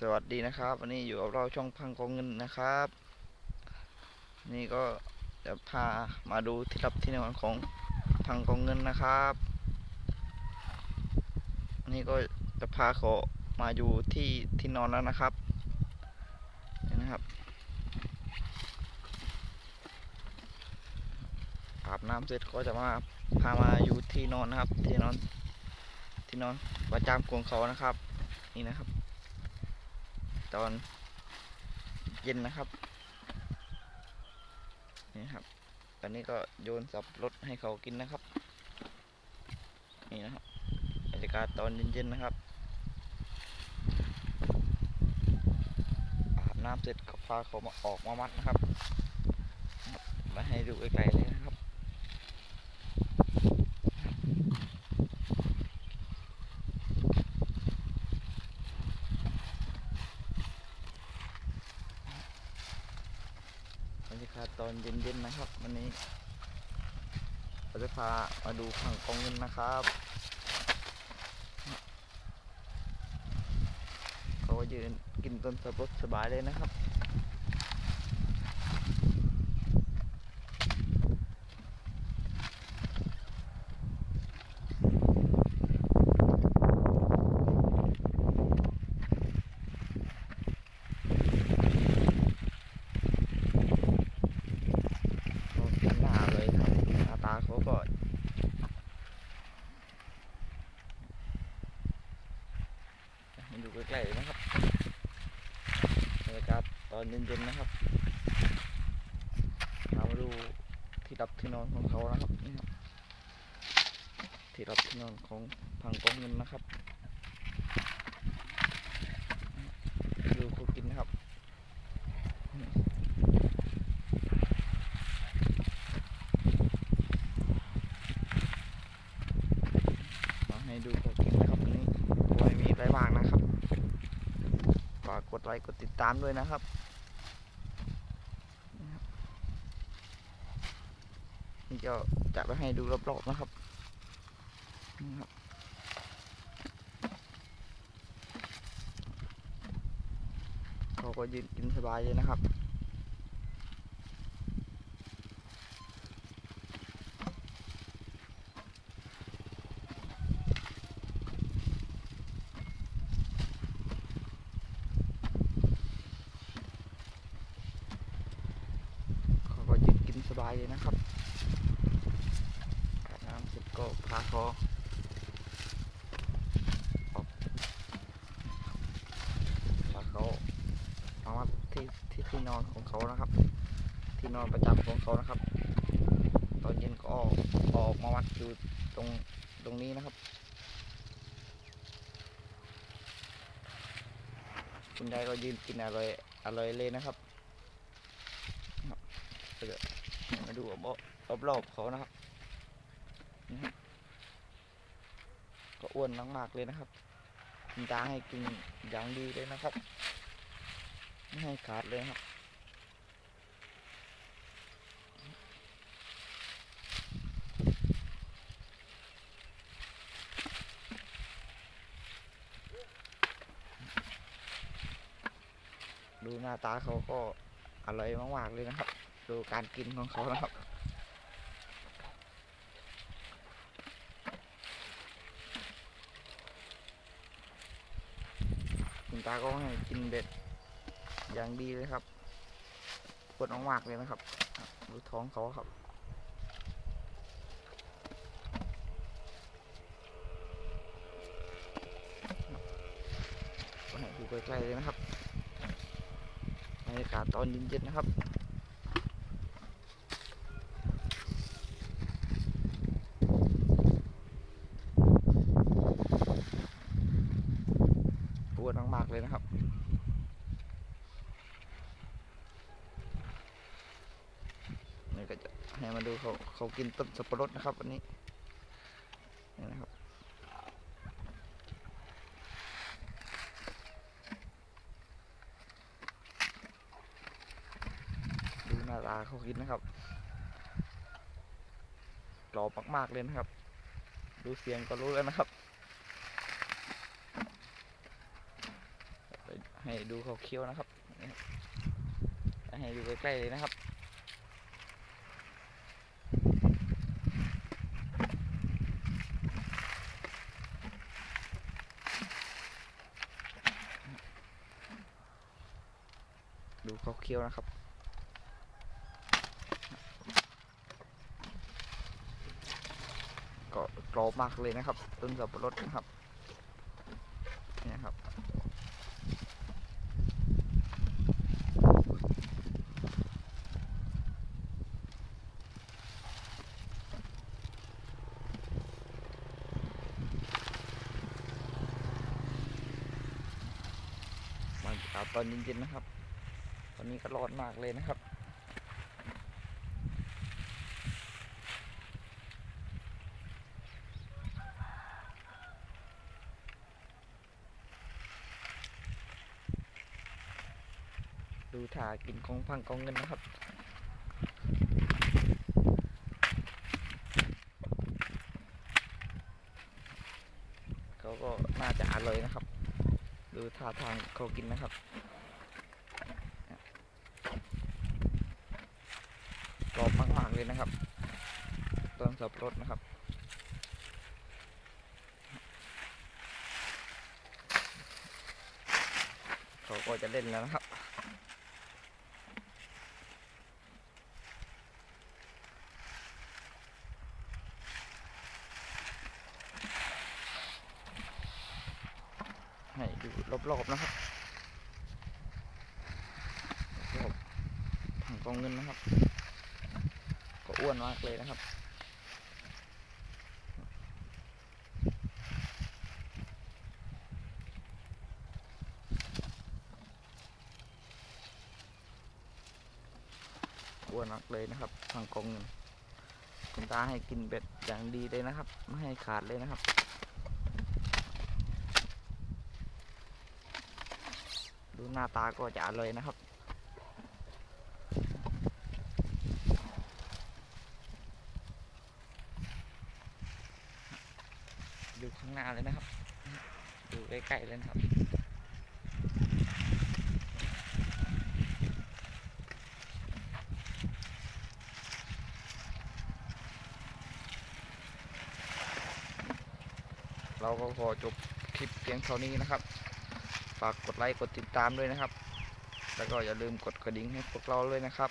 สวัสดีนะครับ วันนี้อยู่กับเราช่องพังกองเงินนะครับ นี่ก็จะพามาดูที่รับที่นอนของพังกองเงินนะครับ นี่ก็จะพาเขามาอยู่ที่ที่นอนแล้วนะครับนี่นะครับอาบน้ำเสร็จก็จะมาพามาอยู่ที่นอนนะครับ ที่นอนที่นอนประจำของเขานะครับ นี่นะครับ ตอนเย็นนะครับ นี่ครับ ตอนนี้ก็โยนสับรถให้เขากินนะครับ นี่นะครับบรรยากาศตอนเย็นๆนะครับอาบน้ำเสร็จก็พาเขามาออกมามัดนะครับครับมาให้ดูไกลๆเลยนะครับ บรรยากาศ ตอนเย็นๆนะครับ วันนี้เราจะพามาดูผังกองเงินนะครับเขาก็ยืนกินต้นสับปะรดสบายเลยนะครับ เขากินหน้าเลยครับหน้าตาเขาก็ันดูใกล้ๆนะครับบรรยากาศตอนเย็นๆนะครับเรามาดูที่ดับที่นอนของเขานะครับนี่ครับที่ดับที่นอนของพังกองเงินนะครับดูเขากินนะครับ มาให้ดูเขากินนะครับวันนี้ไม่มีอะไรมากนะครับฝา กดไลค์กดติดตามด้วยนะครับ นี่ครับนี่ก็จะไปให้ดูรอบๆนะครับนี่ครับเขาก็ยืนกินสบายเลยนะครับ เขาก็ยืนกินส บายเลยนะครับน้ำเสร็จก็พาเขาออกพาเขาเอามาที่ที่ที่นอนของเขานะครับ ที่นอนประจำของเขานะครับ ตอนเย็นก็ออกออกมาวัดอยู่ตรงตรงนี้นะครับคุณยายก็ยืนกินอร่อยอร่อยเลยนะครับ เดี๋ยวมา ดูรอบรอบเขานะครับก็อ้วนมากๆเลยนะครับคุณตาให้กินอย่างดีเลยนะครับ ไม่ให้ขาดเลยครับดูหน้าตาเขาก็อร่อยมากๆเลยนะครับ ดูการกินของเขานะครับ คุณตาก็ให้กินเบ็ดอย่างดีเลยครับปวดมากเลยนะครับ ดูท้องเขาครับก็ให้ดูใกล้ๆเลยนะครับบรรยากาศตอนเย็นๆนะครับ มากเลยนะครับ นี่ก็จะให้มาดูเขาเขากินต้นสับปะรดนะครับวันนี้ นี่นะครับดูหน้าตาเขากินนะครับกรอบมาก ๆ เลยนะครับ ดูเสียงก็รู้แล้วนะครับ ให้ดูเขาเคี้ยวนะครับ ให้ดูใกล้ๆเลยนะครับดูเขาเคี้ยวนะครับ ก็กรอบมากเลยนะครับ ต้นสับปะรดนะครับเนี่ยครับ มาอาบตอนเย็นๆนะครับ ตอนนี้ก็ร้อนมากเลยนะครับ ดูถ่ากินของพังกองเงินนะครับเขาก็น่าจะอร่อยนะครับ ดูท่าทางเขากินนะครับกรอบมากๆเลยนะครับ ต้นสับปะรดนะครับเขาก็จะเล่นแล้วนะครับ ให้ดูรอบๆนะครับรอบถังกองเงินนะครับ ก็อ้วนมากเลยนะครับอ้วนมากเลยนะครับถังกองเงินคุณตาให้กินเบ็ดอย่างดีเลยนะครับ ไม่ให้ขาดเลยนะครับ หน้าตาก็จะอร่อยนะครับดูข้างหน้าเลยนะครับดูใกล้ๆเลยนะครับเราก็ขอจบคลิปเพียงเท่านี้นะครับ ฝากกดไลค์กดติดตามด้วยนะครับ แล้วก็อย่าลืมกดกระดิ่งให้พวกเราเลยนะครับ